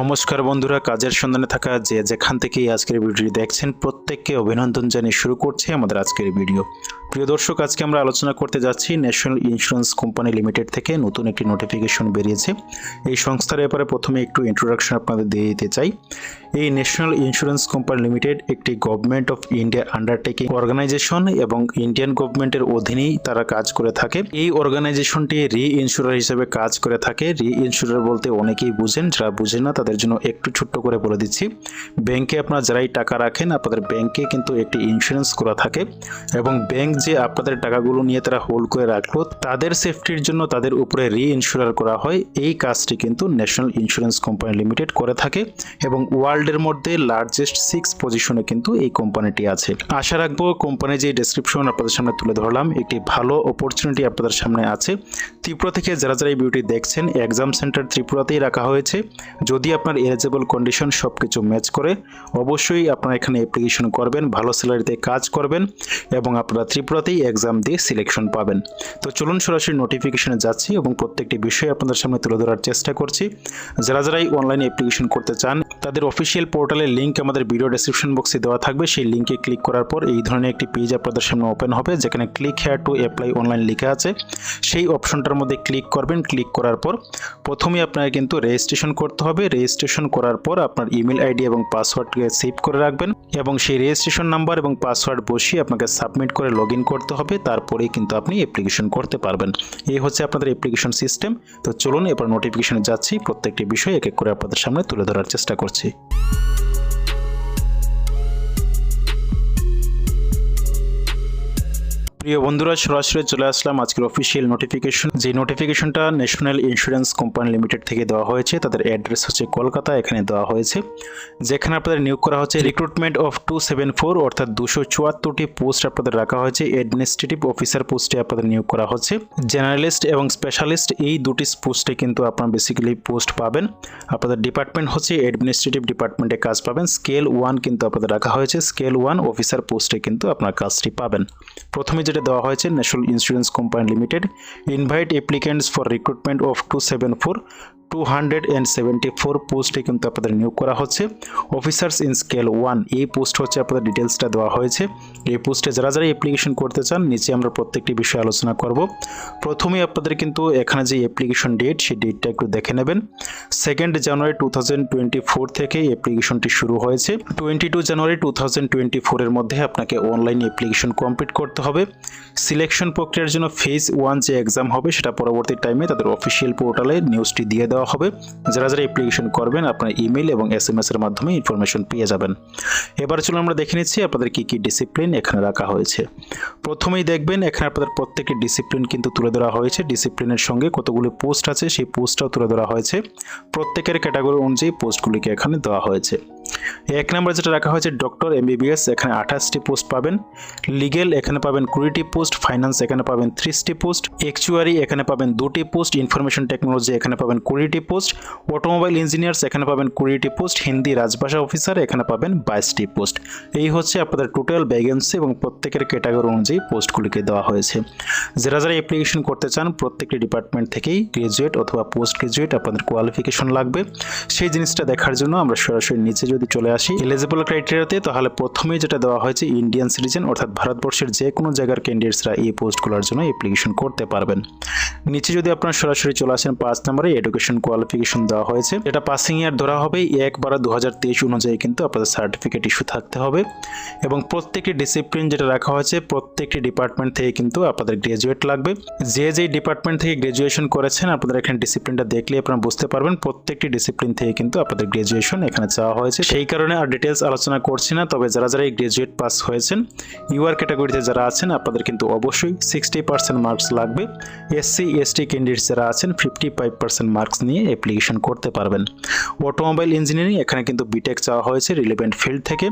নমস্কার বন্ধুরা, কাজের সন্ধানে থাকা যে যেখান থেকেই আজকের ভিডিওটি দেখছেন, প্রত্যেককে অভিনন্দন জানিয়ে শুরু করছে আমাদের আজকের ভিডিও। প্রিয় দর্শক, আজকে আমরা আলোচনা করতে যাচ্ছি ন্যাশনাল ইন্স্যুরেন্স কোম্পানি লিমিটেড থেকে নতুন একটি নোটিফিকেশন বেরিয়েছে। এই সংস্থার ব্যাপারে প্রথমে একটু ইন্ট্রোডাকশন আপনাদের দিয়ে দিতে চাই। এই ন্যাশনাল ইন্স্যুরেন্স কোম্পানি লিমিটেড একটি government of India undertaking organisation এবং ইন্ডিয়ান গভর্নমেন্টের অধীনেই তারা কাজ করে থাকে। এই অর্গানাইজেশনটি রি ইন্স্যুরার হিসেবে কাজ করে থাকে। রি ইন্স্যুরার বলতে অনেকেই বুঝেন, যারা বুঝেন না তাদের জন্য একটু ছোট্ট করে বলে দিচ্ছি। ব্যাংকে আপনারা যারাই টাকা রাখেন, আপনাদের ব্যাংকে কিন্তু একটি ইন্স্যুরেন্স করা থাকে এবং ব্যাংক যে আপনাদের টাকাগুলো নিয়ে তারা হোল্ড করে রাখল, তাদের সেফটির জন্য তাদের উপরে রি ইন্স্যুরার করা হয়। এই কাজটি কিন্তু ন্যাশনাল ইন্স্যুরেন্স কোম্পানি লিমিটেড করে থাকে এবং ওয়ার্ল্ডের মধ্যে লার্জেস্ট সিক্স পজিশনে কিন্তু এই কোম্পানিটি আছে। আশা রাখব কোম্পানির যে ডেসক্রিপশন আপনাদের সামনে তুলে ধরলাম, একটি ভালো অপরচুনিটি আপনাদের সামনে আছে। ত্রিপুরা থেকে যারা যারা এই বিউটি দেখছেন এক্সাম সেন্টার ত্রিপুরাতেই রাখা হয়েছে। যদি আপনার এলিজেবল কন্ডিশন সব কিছু ম্যাচ করে, অবশ্যই আপনারা এখানে অ্যাপ্লিকেশন করবেন, ভালো স্যালারিতে কাজ করবেন এবং আপনারা ত্রিপুরাতেই এক্সাম দিয়ে সিলেকশন পাবেন। তো চলুন সরাসরি নোটিফিকেশনে যাচ্ছি এবং প্রত্যেকটি বিষয় আপনাদের সামনে তুলে ধরার চেষ্টা করছি। যারা যারাই অনলাইনে অ্যাপ্লিকেশন করতে চান তাদের অফিসিয়াল পোর্টালের লিঙ্ক আমাদের ভিডিও ডেসক্রিপশন বক্সে দেওয়া থাকবে। সেই লিঙ্কে ক্লিক করার পর এই ধরনের একটি পেজ আপনাদের সামনে ওপেন হবে, যেখানে click here to apply online লেখা আছে। সেই অপশনটার মধ্যে ক্লিক করবেন ক্লিক করার পর প্রথমেই আপনাকে কিন্তু রেজিস্ট্রেশন করতে হবে। রেজিস্ট্রেশন করার পর আপনার ইমেল আইডি এবং পাসওয়ার্ডকে সেভ করে রাখবেন এবং সেই রেজিস্ট্রেশন নাম্বার এবং পাসওয়ার্ড বসিয়ে আপনাকে সাবমিট করে লগ করতে হবে। তারপরেই কিন্তু আপনি অ্যাপ্লিকেশন করতে পারবেন। এই হচ্ছে আপনাদের অ্যাপ্লিকেশন সিস্টেম তো চলুন এবার নোটিফিকেশনে যাচ্ছি। প্রত্যেকটি বিষয় এক এক করে আপনাদের সামনে তুলে ধরার চেষ্টা করছি। আছে প্রিয় বন্ধুরা, সরাসরি চলে আসলাম আজকের অফিসিয়াল নোটিফিকেশন যে নোটিফিকেশনটা ন্যাশনাল ইন্স্যুরেন্স কোম্পানি লিমিটেড থেকে দেওয়া হয়েছে, তাদের অ্যাড্রেস হচ্ছে কলকাতা, এখানে দেওয়া হয়েছে। যেখানে আপনাদের নিয়োগ করা হচ্ছে recruitment of two seven four অর্থাৎ দুশো চুয়াত্তরটি পোস্ট আপনাদের রাখা হয়েছে। অ্যাডমিনিস্ট্রেটিভ অফিসার পোস্টে আপনাদের নিয়োগ করা হচ্ছে। জেনারেলিস্ট এবং স্পেশালিস্ট এই দুটি পোস্টে কিন্তু আপনারা বেসিক্যালি পোস্ট পাবেন। আপনাদের ডিপার্টমেন্ট হচ্ছে অ্যাডমিনিস্ট্রেটিভ ডিপার্টমেন্টে কাজ পাবেন। স্কেল ওয়ান কিন্তু আপনাদের রাখা হয়েছে। স্কেল ওয়ান অফিসার পোস্টে কিন্তু আপনার কাজটি পাবেন। প্রথমে যেটা দেওয়া হয়েছে national insurance company limited invite applicants for recruitment of two seven four two hundred and seventy four পোস্টে কিন্তু আপনাদের নিয়োগ করা হচ্ছে। অফিসার্স ইন স্কেল ওয়ান এই পোস্ট হচ্ছে আপনাদের ডিটেলসটা দেওয়া হয়েছে। এই পোস্টে যারা যারা অ্যাপ্লিকেশন করতে চান, নিচে আমরা প্রত্যেকটি বিষয়ে আলোচনা করব। প্রথমে আপনাদের কিন্তু এখানে যে অ্যাপ্লিকেশন ডেট সেই ডেটটা একটু দেখে নেবেন। Second January two thousand twenty four থেকে অ্যাপ্লিকেশনটি শুরু হয়েছে। Twenty two January two thousand twenty ফোরের মধ্যে আপনাকে অনলাইন অ্যাপ্লিকেশন কমপ্লিট করতে হবে। সিলেকশন প্রক্রিয়ার জন্য ফেজ ওয়ান যে এক্সাম হবে, সেটা পরবর্তী টাইমে তাদের অফিসিয়াল পোর্টালে নিউজটি দিয়ে দেওয়া হবে। যারা যারা অ্যাপ্লিকেশন করবেন, আপনার ইমেল এবং এস এম এর মাধ্যমে ইনফরমেশন পেয়ে যাবেন। এবার চলুন আমরা দেখে নিচ্ছি আপনাদের কী কী ডিসিপ্লিন এখানে রাখা হয়েছে। প্রথমেই দেখবেন, এখানে আপনাদের প্রত্যেকটি ডিসিপ্লিন কিন্তু তুলে ধরা হয়েছে। ডিসিপ্লিনের সঙ্গে কতগুলি পোস্ট আছে, সেই পোস্টটাও তুলে ধরা হয়েছে। প্রত্যেকের ক্যাটাগরি অনুযায়ী পোস্টগুলিকে এখানে দেওয়া হয়েছে। এক নম্বর যেটা রাখা হয়েছে ডক্টর এমবিবিএস এখানে আঠাশটি পোস্ট পাবেন। লিগেল এখানে পাবেন কুড়িটি পোস্ট ফাইন্যান্স এখানে পাবেন ত্রিশটি পোস্ট একচুয়ারি এখানে পাবেন দুটি পোস্ট ইনফরমেশন টেকনোলজি এখানে পাবেন কুড়িটি পোস্ট অটোমোবাইল ইঞ্জিনিয়ার্স এখানে পাবেন কুড়িটি পোস্ট হিন্দি রাজভাষা অফিসার এখানে পাবেন বাইশটি পোস্ট এই হচ্ছে আপনাদের টোটাল ভ্যাকেন্সি এবং প্রত্যেকের ক্যাটাগরি অনুযায়ী পোস্টগুলিকে দেওয়া হয়েছে। যারা যারা অ্যাপ্লিকেশন করতে চান, প্রত্যেকটি ডিপার্টমেন্ট থেকেই গ্রাজুয়েট অথবা পোস্ট গ্রাজুয়েট আপনাদের কোয়ালিফিকেশন লাগবে। সেই জিনিসটা দেখার জন্য আমরা সরাসরি নিচে যদি চলে আসি এলিজিবল ক্রাইটেরিয়াতে তাহলে প্রথমেই যেটা দেওয়া হয়েছে ইন্ডিয়ান সিটিজেন অর্থাৎ ভারতবর্ষের যে কোনো জায়গার ক্যান্ডিডেটসরা এই পোস্টগুলোর জন্য অ্যাপ্লিকেশন করতে পারবেন। নিচে যদি আপনারা সরাসরি চলে আসেন, পাঁচ নম্বরে এডুকেশন কোয়ালিফিকেশন দেওয়া হয়েছে। এটা পাসিং ইয়ার ধরা হবে, এক বারো দু হাজার তেইশ অনুযায়ী কিন্তু আপনাদের সার্টিফিকেট ইস্যু থাকতে হবে। এবং প্রত্যেকটি ডিসিপ্লিন যেটা রাখা হয়েছে, প্রত্যেকটি ডিপার্টমেন্ট থেকে কিন্তু আপনাদের গ্রাজুয়েট লাগবে। যে যেই ডিপার্টমেন্ট থেকে গ্রাজুয়েশন করেছেন, আপনাদের এখানে ডিসিপ্লিনটা দেখলে আপনারা বুঝতে পারবেন, প্রত্যেকটি ডিসিপ্লিন থেকে কিন্তু আপনাদের গ্রাজুয়েশন এখানে চাওয়া হয়েছে। সেই কারণে আর ডিটেলস আলোচনা করছি না, তবে যারা যারা এই গ্রাজুয়েট পাস হয়েছেন ইউআর ক্যাটাগরিতে যারা আছেন, আপনাদের কিন্তু অবশ্যই সিক্সটি পার্সেন্ট মার্কস লাগবে। এসসি এসটি ক্যান্ডিডেটস যারা আছেন ফিফটি ফাইভ পার্সেন্ট মার্কস নিয়ে অ্যাপ্লিকেশন করতে পারবেন। অটোমোবাইল ইঞ্জিনিয়ারিং এখানে কিন্তু বিটেক চাওয়া হয়েছে রিলেভেন্ট ফিল্ড থেকে।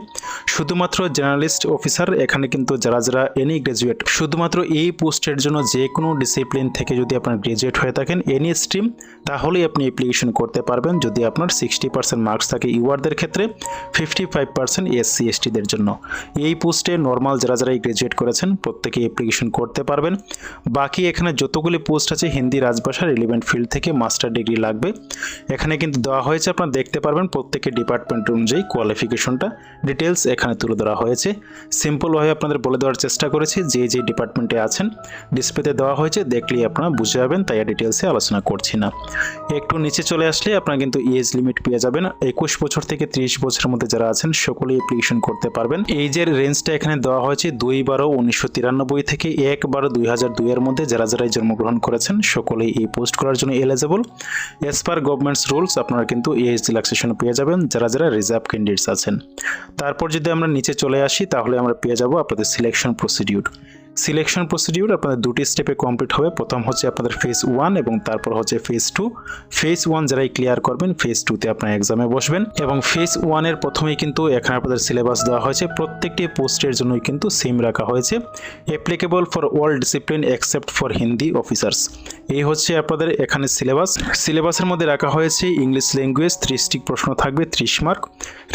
শুধুমাত্র জার্নালিস্ট অফিসার এখানে কিন্তু যারা যারা এনি গ্রাজুয়েট শুধুমাত্র এই পোস্টের জন্য যে কোনো ডিসিপ্লিন থেকে যদি আপনার গ্রাজুয়েট হয়ে থাকেন এনি স্ট্রিম তাহলেই আপনি অ্যাপ্লিকেশন করতে পারবেন। যদি আপনার সিক্সটি পার্সেন্ট মার্কস থাকে ইউআরদের ক্ষেত্রে ফিফটি ফাইভ পার্সেন্ট এসসি এসটিদের জন্য। এই পোস্টে নর্মাল যারা যারা গ্রাজুয়েট করেছেন প্রত্যেকে অ্যাপ্লিকেশন করতে পারবেন। বাকি এখানে যতগুলি পোস্ট আছে, হিন্দি, রাজভাষা রিলিভেন্ট ফিল্ড থেকে মাস্টার ডিগ্রি লাগবে। এখানে কিন্তু দেওয়া হয়েছে, আপনারা দেখতে পারবেন প্রত্যেকের ডিপার্টমেন্ট অনুযায়ী কোয়ালিফিকেশনটা ডিটেলস এখানে তুলে ধরা হয়েছে। সিম্পলভাবে আপনাদের বলে দেওয়ার চেষ্টা করেছি, যে যে ডিপার্টমেন্টে আছেন ডিসপ্লেতে দেওয়া হয়েছে, দেখলেই আপনারা বুঝে যাবেন, তাই ডিটেলসে আলোচনা করছি না। একটু নিচে চলে আসলে আপনারা কিন্তু এজ লিমিট পেয়ে যাবেন। একুশ বছর থেকে ত্রিশ বছরের মধ্যে যারা আছেন, সকলেই অ্যাপ্লিকেশন করতে পারবেন। এইজের রেঞ্জটা এখানে দেওয়া হয়েছে দুই বারো উনিশশো তিরানব্বই থেকে এক বারো দুই হাজার দুইয়ের মধ্যে যারা যারাই জন্মগ্রহণ করেছেন, সকলেই এই পোস্ট করার জন্য eligible as per government's rules আপনারা কিন্তু এজ রিল্যাক্সেশন পেয়ে যাবেন, যারা যারা রিজার্ভ ক্যান্ডিডেটস আছেন। তারপর যদি আমরা নিচে চলে আসি, তাহলে আমরা পেয়ে যাব আপনাদের সিলেকশন প্রসিডিউর সিলেকশন প্রসিডিউর আপনাদের দুটি স্টেপে কমপ্লিট হবে। প্রথম হচ্ছে আপনাদের ফেজ ওয়ান এবং তারপর হচ্ছে ফেজ টু ফেজ ওয়ান যারাই ক্লিয়ার করবেন ফেজ টুতে আপনার এক্সামে বসবেন এবং ফেজ ওয়ানের প্রথমেই কিন্তু এখানে আপনাদের সিলেবাস দেওয়া হয়েছে। প্রত্যেকটি পোস্টের জন্যই কিন্তু সেম রাখা হয়েছে। Applicable for all discipline except for Hindi officers এই হচ্ছে আপনাদের এখানে সিলেবাস সিলেবাসের মধ্যে রাখা হয়েছে ইংলিশ ল্যাঙ্গুয়েজ ত্রিশটি প্রশ্ন থাকবে, ত্রিশ মার্ক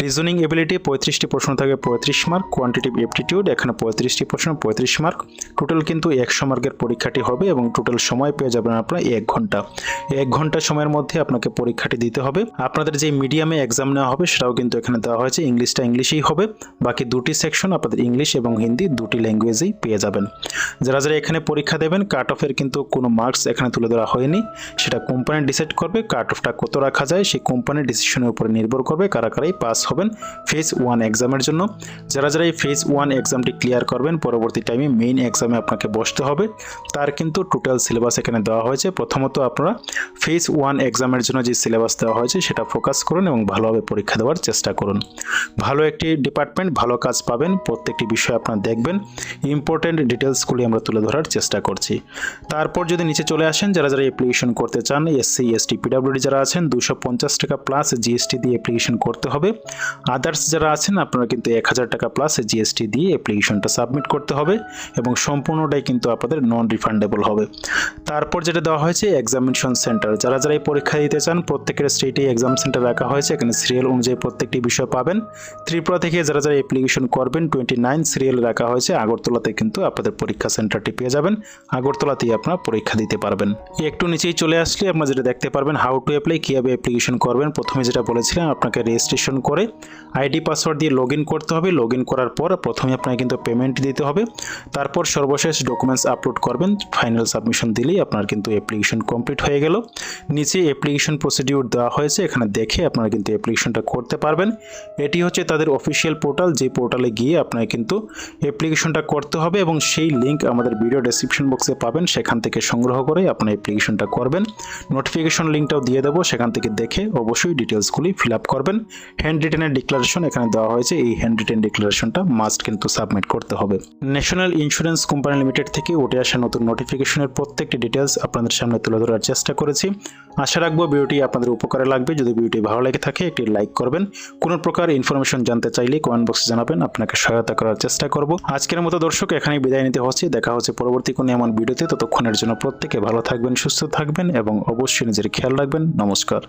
রিজনিং এবিলিটি পঁয়ত্রিশটি প্রশ্ন থাকবে, পঁয়ত্রিশ মার্ক কোয়ান্টিটিভ এপটিটিউড এখানে পঁয়ত্রিশটি প্রশ্ন, পঁয়ত্রিশ মার্ক টোটাল কিন্তু একশো মার্কের পরীক্ষাটি হবে এবং টোটাল সময় পেয়ে যাবেন আপনারা এক ঘণ্টা। এক ঘণ্টা সময়ের মধ্যে আপনাকে পরীক্ষাটি দিতে হবে। আপনাদের যে মিডিয়ামে এক্সাম নেওয়া হবে সেটাও কিন্তু এখানে দেওয়া হয়েছে। ইংলিশটা ইংলিশেই হবে। বাকি দুটি সেকশন আপনাদের ইংলিশ এবং হিন্দি দুটি ল্যাঙ্গুয়েজেই পেয়ে যাবেন। যারা যারা এখানে পরীক্ষা দেবেন কাট অফের কিন্তু কোনো মার্কস এখানে তুলে ধরা হয়নি। সেটা কোম্পানি ডিসাইড করবে কাট অফটা কত রাখা যায়, সেই কোম্পানির ডিসিশনের উপরে নির্ভর করবে কারা কারাই পাস হবেন ফেজ ওয়ান এক্সামের জন্য। যারা যারা এই ফেজ ওয়ান এক্সামটি ক্লিয়ার করবেন, পরবর্তী টাইমে মেইন এক্সামে আপনাকে বসতে হবে। তার কিন্তু টোটাল সিলেবাস এখানে দেওয়া হয়েছে। প্রথমত আপনারা ফেজ ওয়ান এক্সামের জন্য যে সিলেবাস দেওয়া হয়েছে, সেটা ফোকাস করুন এবং ভালোভাবে পরীক্ষা দেওয়ার চেষ্টা করুন। ভালো একটি ডিপার্টমেন্ট ভালো কাজ পাবেন, প্রত্যেকটি বিষয় আপনারা দেখবেন। ইম্পর্টেন্ট ডিটেলসগুলি আমরা তুলে ধরার চেষ্টা করছি। তারপর যদি নিচে চলে আসেন, যারা যারা অ্যাপ্লিকেশন করতে চান এসসি এসটি পিডাব্লিউডি যারা আছেন, দুশো পঞ্চাশ টাকা প্লাস জিএসটি দিয়ে অ্যাপ্লিকেশন করতে হবে। আদার্স যারা আছেন, আপনারা কিন্তু এক হাজার টাকা প্লাস জিএসটি দিয়ে অ্যাপ্লিকেশনটা সাবমিট করতে হবে এবং সম্পূর্ণটাই কিন্তু আপনাদের নন রিফান্ডেবল হবে। তারপর যেটা দেওয়া হয়েছে এক্সামিনেশন সেন্টার যারা যারা এই পরীক্ষা দিতে চান, প্রত্যেকের স্টেটে এক্সাম সেন্টার রাখা হয়েছে। এখানে সিরিয়াল অনুযায়ী প্রত্যেকটি বিষয় পাবেন। ত্রিপুরা থেকে যারা যারা অ্যাপ্লিকেশন করবেন টোয়েন্টি নাইন সিরিয়াল রাখা হয়েছে। আগরতলাতে কিন্তু আপনাদের পরীক্ষা সেন্টারটি পেয়ে যাবেন। আগরতলাতেই আপনারা পরীক্ষা দিতে পারবেন। একটু নিচেই চলে আসলে আপনারা যেটা দেখতে পারবেন হাউ টু অ্যাপ্লাই কীভাবে অ্যাপ্লিকেশন করবেন। প্রথমে যেটা বলেছিলাম, আপনাকে রেজিস্ট্রেশন করে আইডি পাসওয়ার্ড দিয়ে লগ করতে হবে। লগ করার পর প্রথমে আপনাকে কিন্তু পেমেন্ট দিতে হবে। তারপর সর্বশেষ ডকুমেন্টস আপলোড করবেন ফাইনাল সাবমিশন দিলেই আপনার কিন্তু অ্যাপ্লিকেশন কমপ্লিট হয়ে গেল। নিচে অ্যাপ্লিকেশন প্রসিডিউর দেওয়া হয়েছে, এখানে দেখে আপনারা কিন্তু অ্যাপ্লিকেশনটা করতে পারবেন। এটি হচ্ছে তাদের অফিসিয়াল পোর্টাল যে পোর্টালে গিয়ে আপনাকে কিন্তু অ্যাপ্লিকেশনটা করতে হবে এবং সেই লিঙ্ক আমাদের ভিডিও ডেসক্রিপশন বক্সে পাবেন। সেখান থেকে সংগ্রহ করে আপনার অ্যাপ্লিকেশনটা করবেন। নোটিফিকেশন লিঙ্কটাও দিয়ে দেবো, সেখান থেকে দেখে অবশ্যই ডিটেলসগুলি ফিল আপ করবেন। হ্যান্ড রিটেনের ডিক্লারেশন এখানে দেওয়া হয়েছে, এই হ্যান্ড রিটেন ডিক্লারেশনটা মাস্ট কিন্তু সাবমিট করতে হবে। ন্যাশনাল ইন্স্যুরেন্স কোম্পানি লিমিটেড থেকে উঠে আসা নতুন নোটিফিকেশনের প্রত্যেকটি ডিটেলস আপনাদের সামনে তুলে ধরার চেষ্টা করেছি। আশা রাখব ভিডিওটি আপনাদের উপকারে লাগবে। যদি ভিডিওটি ভালো লেগে থাকে, একটি লাইক করবেন। কোনো প্রকার ইনফরমেশন জানতে চাইলে কমেন্ট বক্সে জানাবেন। আপনাকে সহায়তা করার চেষ্টা করব। আজকের মতো দর্শক, এখানেই বিদায় নিতে হচ্ছে। দেখা হচ্ছে পরবর্তী কোনো এমন ভিডিওতে। ততক্ষণের জন্য প্রত্যেকে ভালো থাকবেন, সুস্থ থাকবেন এবং অবশ্যই নিজের খেয়াল রাখবেন। নমস্কার।